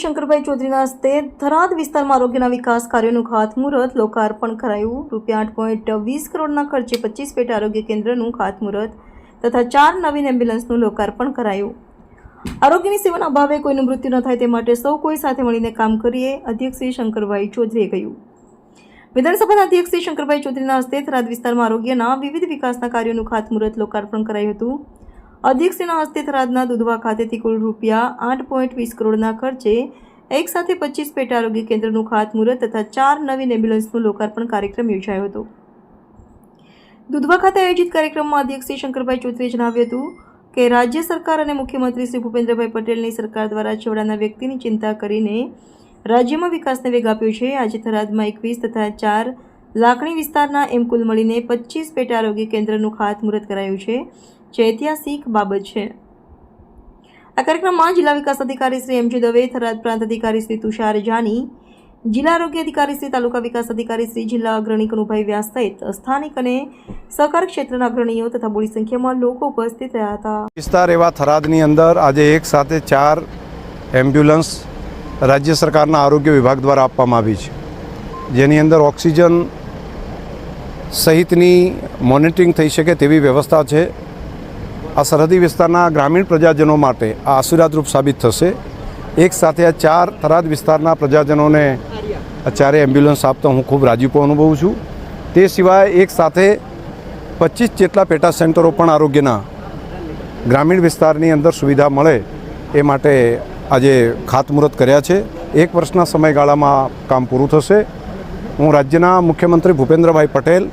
શંકરભાઈ ચૌધરીના હસ્તે થરાદ વિસ્તારમાં આરોગ્યના વિકાસ કાર્યોનું ખાતમુહૂર્ત લોકાર્પણ કરાયું. રૂપિયા આઠ પોઈન્ટ વીસ કરોડના ખર્ચે પચીસ પેટા આરોગ્ય કેન્દ્રનું ખાતમુહૂર્ત તથા ચાર નવીન એમ્બ્યુલન્સનું લોકાર્પણ કરાયું. આરોગ્યની સેવાના અભાવે કોઈનું મૃત્યુ ન થાય તે માટે સૌ કોઈ સાથે મળીને કામ કરીએ, અધ્યક્ષ શ્રી શંકરભાઈ ચૌધરીએ કહ્યું. વિધાનસભાના અધ્યક્ષ શ્રી શંકરભાઈ ચૌધરીના હસ્તે થરાદ વિસ્તારમાં આરોગ્યના વિવિધ વિકાસના કાર્યોનું ખાતમુહૂર્ત લોકાર્પણ કરાયું હતું. અધ્યક્ષશ્રીના હસ્તે થરાદના દુધવા ખાતેથી કુલ રૂપિયા આઠ પોઈન્ટ વીસ કરોડના ખર્ચે એક સાથે પચીસ પેટા આરોગ્ય કેન્દ્રનું ખાતમુહૂર્ત તથા ચાર નવીન એમ્બ્યુલન્સનું લોકાર્પણ કાર્યક્રમ યોજાયો હતો. દુધવા ખાતે આયોજિત કાર્યક્રમમાં અધ્યક્ષ શ્રી શંકરભાઈ ચૌધરીએ જણાવ્યું હતું કે રાજ્ય સરકાર અને મુખ્યમંત્રી શ્રી ભૂપેન્દ્રભાઈ પટેલની સરકાર દ્વારા છેવાડાના વ્યક્તિની ચિંતા કરીને રાજ્યમાં વિકાસને વેગ આપ્યો છે. આજે થરાદમાં એકવીસ તથા ચાર લાખણી વિસ્તારના એમ કુલ મળીને પચીસ પેટા આરોગ્ય કેન્દ્રનું ખાતમુહૂર્ત કરાયું છે, જે ઐતિહાસિક બાબત છે. આ કાર્યક્રમમાં જિલ્લા વિકાસ અધિકારી શ્રી એમ જે દવે, થરાદ પ્રાંત અધિકારી શ્રી તુષાર જાની, જિલ્લા આરોગ્ય અધિકારી શ્રી તાલુકા વિકાસ અધિકારી શ્રી જિલ્લા અગ્રણી કનુભાઈ વ્યાસ સહિત સ્થાનિક અને સહકાર ક્ષેત્રના અગ્રણીઓ તથા બોડી સંખ્યામાં લોકો ઉપસ્થિત રહ્યા હતા. વિસ્તાર એવા થરાદની અંદર આજે એક સાથે ચાર એમ્બ્યુલન્સ રાજ્ય સરકારના આરોગ્ય વિભાગ દ્વારા આપવામાં આવી છે. જેની અંદર ઓક્સિજન સહિતની મોનિટરિંગ થઈ શકે તેવી વ્યવસ્થા છે. આ સરહદી વિસ્તારના ગ્રામીણ પ્રજાજનો માટે આ આશીર્વાદરૂપ સાબિત થશે. એક સાથે આ ચાર થરાદ વિસ્તારના પ્રજાજનોને આ એમ્બ્યુલન્સ આપતો હું ખૂબ રાજીપો અનુભવું છું. તે સિવાય એક સાથે પચીસ જેટલા પેટા સેન્ટરો પણ આરોગ્યના ગ્રામીણ વિસ્તારની અંદર સુવિધા મળે એ માટે આજે ખાતમુહૂર્ત કર્યા છે. એક વર્ષના સમયગાળામાં કામ પૂરું થશે. હું રાજ્યના મુખ્યમંત્રી ભૂપેન્દ્રભાઈ પટેલ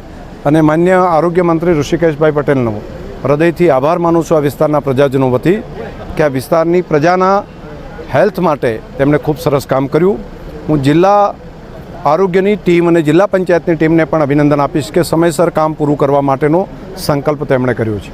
અને માન્ય આરોગ્ય મંત્રી ઋષિકેશભાઈ પટેલનો હૃદયથી આભાર માનું છું આ વિસ્તારના પ્રજાજનો વતી કે આ વિસ્તારની પ્રજાના હેલ્થ માટે તેમણે ખૂબ સરસ કામ કર્યું. હું જિલ્લા આરોગ્યની ટીમ અને જિલ્લા પંચાયતની ટીમને પણ અભિનંદન આપીશ કે સમયસર કામ પૂરું કરવા માટેનો સંકલ્પ તેમણે કર્યો છે.